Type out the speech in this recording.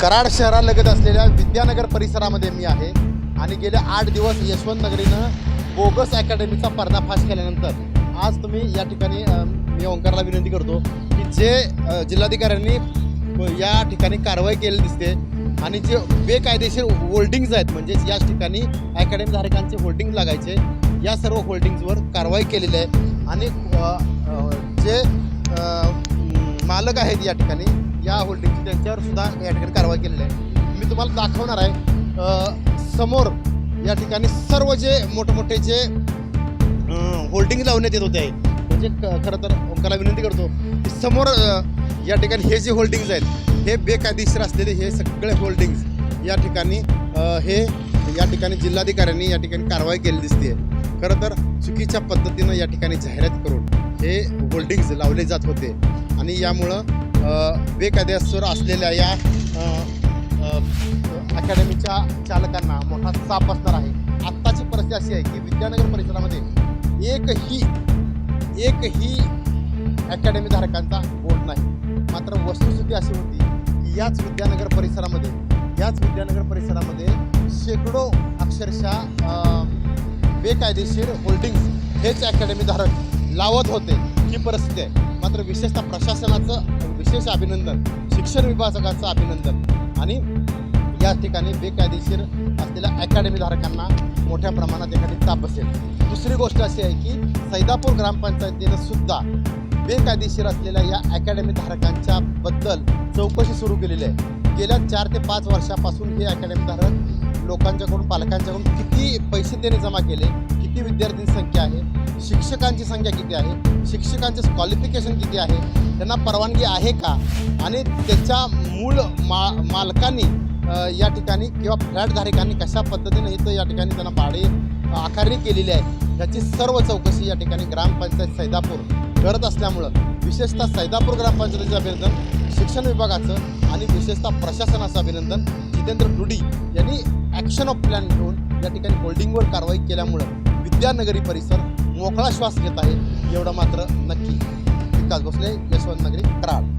कराड शहरालगत असलेल्या विद्यानगर परिसरामध्ये मी आहे. आणि गेले आठ दिवस यशवंत नगरीनं बोगस अकॅडमीचा पर्दाफाश केल्यानंतर आज तुम्ही या ठिकाणी मी ओंकारला विनंती करतो की जे जिल्हाधिकाऱ्यांनी या ठिकाणी कारवाई केलेली दिसते आणि जे बेकायदेशीर होल्डिंग्ज आहेत म्हणजेच याच ठिकाणी अकॅडमीधारकांचे होल्डिंग लागायचे या सर्व होल्डिंग्जवर कारवाई केलेली आहे. आणि जे मालक आहेत या ठिकाणी या होल्डिंगची त्यांच्यावर सुद्धा या ठिकाणी कारवाई केलेली आहे. मी तुम्हाला दाखवणार आहे समोर या ठिकाणी सर्व जे मोठमोठे जे होल्डिंग लावण्यात येत होते म्हणजे खरं तर ओंकारला विनंती करतो की समोर या ठिकाणी हे जे होल्डिंग्ज आहेत हे बेकायदेशीर असलेले हे सगळे होल्डिंग्ज या ठिकाणी हे या ठिकाणी जिल्हाधिकाऱ्यांनी या ठिकाणी कारवाई केली दिसते खरं तर चुकीच्या पद्धतीनं या ठिकाणी जाहिरात करून हे होल्डिंग्ज लावले जात होते. आणि यामुळं बेकायदेशीर असलेल्या या अकॅडमीच्या चालकांना मोठा चाप असणार आहे. आत्ताची परिस्थिती अशी आहे की विद्यानगर परिसरामध्ये एकही एकही अकॅडमी धारकांचा बोर्ड नाही. मात्र वस्तुस्थिती अशी होती की याच विद्यानगर परिसरामध्ये याच विद्यानगर परिसरामध्ये शेकडो अक्षरशः बेकायदेशीर होल्डिंग्स हेच अकॅडमी धारक लावत होते. ही परिस्थिती आहे. मात्र विशेषतः प्रशासनाचं विशेष अभिनंदन शिक्षण विभागाचं अभिनंदन आणि या ठिकाणी बेकायदेशीर असलेल्या अकॅडमी धारकांना मोठ्या प्रमाणात एखादी ताप बसेल दुसरी गोष्ट अशी आहे की सैदापूर ग्रामपंचायतीनं सुद्धा बेकायदेशीर असलेल्या या अकॅडमी धारकांच्या बद्दल चौकशी सुरू केलेली आहे. गेल्या चार ते पाच वर्षापासून हे अकॅडमी धारक लोकांच्याकडून पालकांच्याकडून किती पैसे त्याने जमा केले किती विद्यार्थ्यांची संख्या आहे शिक्षकांची संख्या किती आहे? शिक्षकांचे क्वालिफिकेशन किती आहे? त्यांना परवानगी आहे का? आणि त्याच्या मूळ मा मालकांनी या ठिकाणी किंवा फ्लॅटधारकांनी कशा पद्धतीने इथं या ठिकाणी त्यांना भाडे आकारणी केलेली आहे? याची सर्व चौकशी या ठिकाणी ग्रामपंचायत सैदापूर करत असल्यामुळं विशेषतः सैदापूर ग्रामपंचायतीचं अभिनंदन शिक्षण विभागाचं आणि विशेषतः प्रशासनाचं अभिनंदन जितेंद्र डुडी यांनी ॲक्शन ऑफ प्लॅन घेऊन या ठिकाणी होल्डिंगवर कारवाई केल्यामुळं विद्यानगरी परिसर मोकळा श्वास घेत आहे एवढं मात्र नक्की विकास भोसले यशवंत नगरी कराड.